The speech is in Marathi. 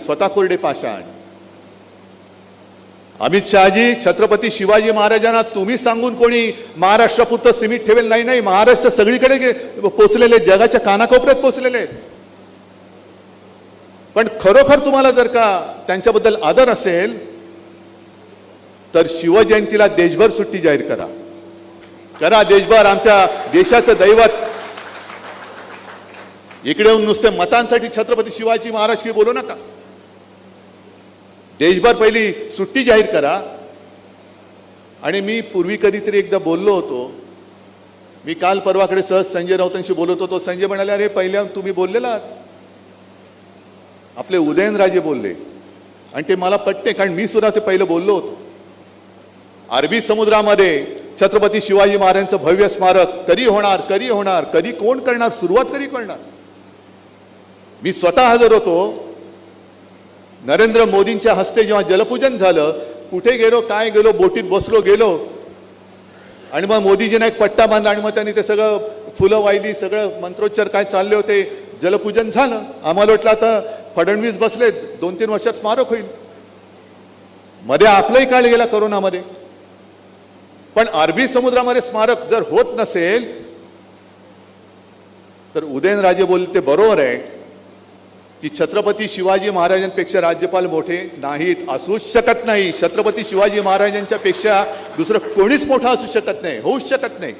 स्वतः कोरडे पाषाण. अमित शहाजी छत्रपती शिवाजी महाराजांना तुम्ही सांगून कोणी महाराष्ट्रापुरतं सीमित ठेवेल? नाही नाही महाराष्ट्र सगळीकडे पोचलेले जगाच्या कानाकोपऱ्यात पोचलेले पण खरोखर तुम्हाला जर का त्यांच्याबद्दल आदर असेल तर शिवजयंतीला देशभर सुट्टी जाहीर करा. करा देशभर आमच्या देशाचं दैवत. इकडे येऊन नुसते मतांसाठी छत्रपती शिवाजी महाराज की बोलू नका. देशभर पहिली सुट्टी जाहीर करा. आणि मी पूर्वी कधीतरी एकदा बोललो होतो. मी काल परवाकडे सहज संजय राऊतांशी बोलत होतो. संजय म्हणाले अरे पहिल्या तुम्ही बोललेला आहात. आपले उदयनराजे बोलले. आणि ते मला पटते कारण मी सुद्धा ते पहिलं बोललो होतो. अरबी समुद्रामध्ये छत्रपती शिवाजी महाराजांचं भव्य स्मारक कधी होणार कधी होणार कधी कोण करणार सुरुवात कधी करणार? मी स्वतः हजर होतो. नरेंद्र मोदींच्या हस्ते जेव्हा जलपूजन झालं कुठे गेलो काय गेलो बोटीत बसलो गेलो. आणि मग मोदीजींना एक पट्टा बांधला आणि मग त्यांनी ते सगळं फुलं वाहिली सगळं मंत्रोच्चार काय चालले होते जलपूजन झालं. आम्हाला वाटलं आता फडणवीस बसले दोन तीन वर्षात स्मारक होईल. मध्ये आपलाही काळ गेला करोनामध्ये. पण अरबी समुद्रामध्ये स्मारक जर होत नसेल तर उदयनराजे बोलले ते बरोबर आहे. की छत्रपती शिवाजी महाराजांपेक्षा राज्यपाल मोठे नाहीत असूच शकत नाही. छत्रपती शिवाजी महाराजांच्या पेक्षा दुसरं कोणीच मोठं असू शकत नाही होऊच शकत नाही.